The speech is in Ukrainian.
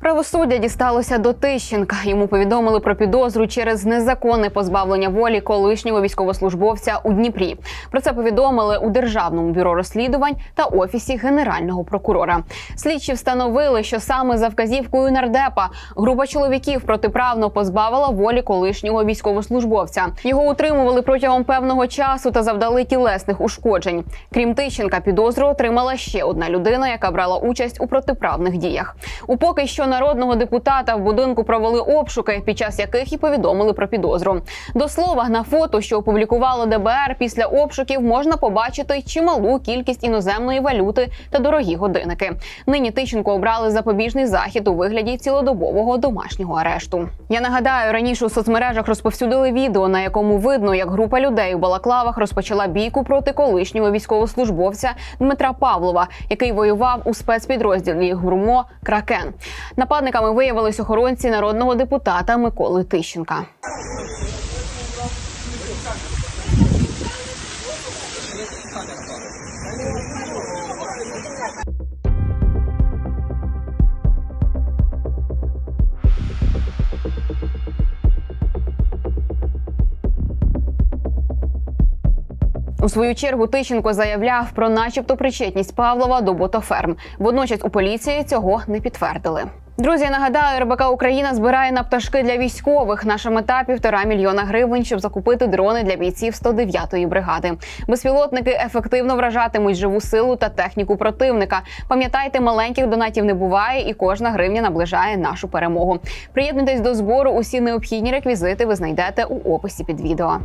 Правосуддя дісталося до Тищенка. Йому повідомили про підозру через незаконне позбавлення волі колишнього військовослужбовця у Дніпрі. Про це повідомили у Державному бюро розслідувань та офісі генерального прокурора. Слідчі встановили, що саме за вказівкою нардепа група чоловіків протиправно позбавила волі колишнього військовослужбовця. Його утримували протягом певного часу та завдали тілесних ушкоджень. Крім Тищенка, підозру отримала ще одна людина, яка брала участь у протиправних діях. У поки що народного депутата в будинку провели обшуки, під час яких і повідомили про підозру. До слова, на фото, що опублікувало ДБР, після обшуків можна побачити чималу кількість іноземної валюти та дорогі годинники. Нині Тищенко обрали запобіжний захід у вигляді цілодобового домашнього арешту. Я нагадаю, раніше у соцмережах розповсюдили відео, на якому видно, як група людей у балаклавах розпочала бійку проти колишнього військовослужбовця Дмитра Павлова, який воював у спецпідрозділі ГУРМО Кракен. Нападниками виявились охоронці народного депутата Миколи Тищенка. У свою чергу Тищенко заявляв про, начебто, причетність Павлова до ботоферм. Водночас у поліції цього не підтвердили. Друзі, нагадаю, РБК Україна збирає на пташки для військових. Наша мета півтора мільйона гривень, щоб закупити дрони для бійців 109-ї бригади. Безпілотники ефективно вражатимуть живу силу та техніку противника. Пам'ятайте, маленьких донатів не буває, і кожна гривня наближає нашу перемогу. Приєднуйтесь до збору. Усі необхідні реквізити ви знайдете у описі під відео.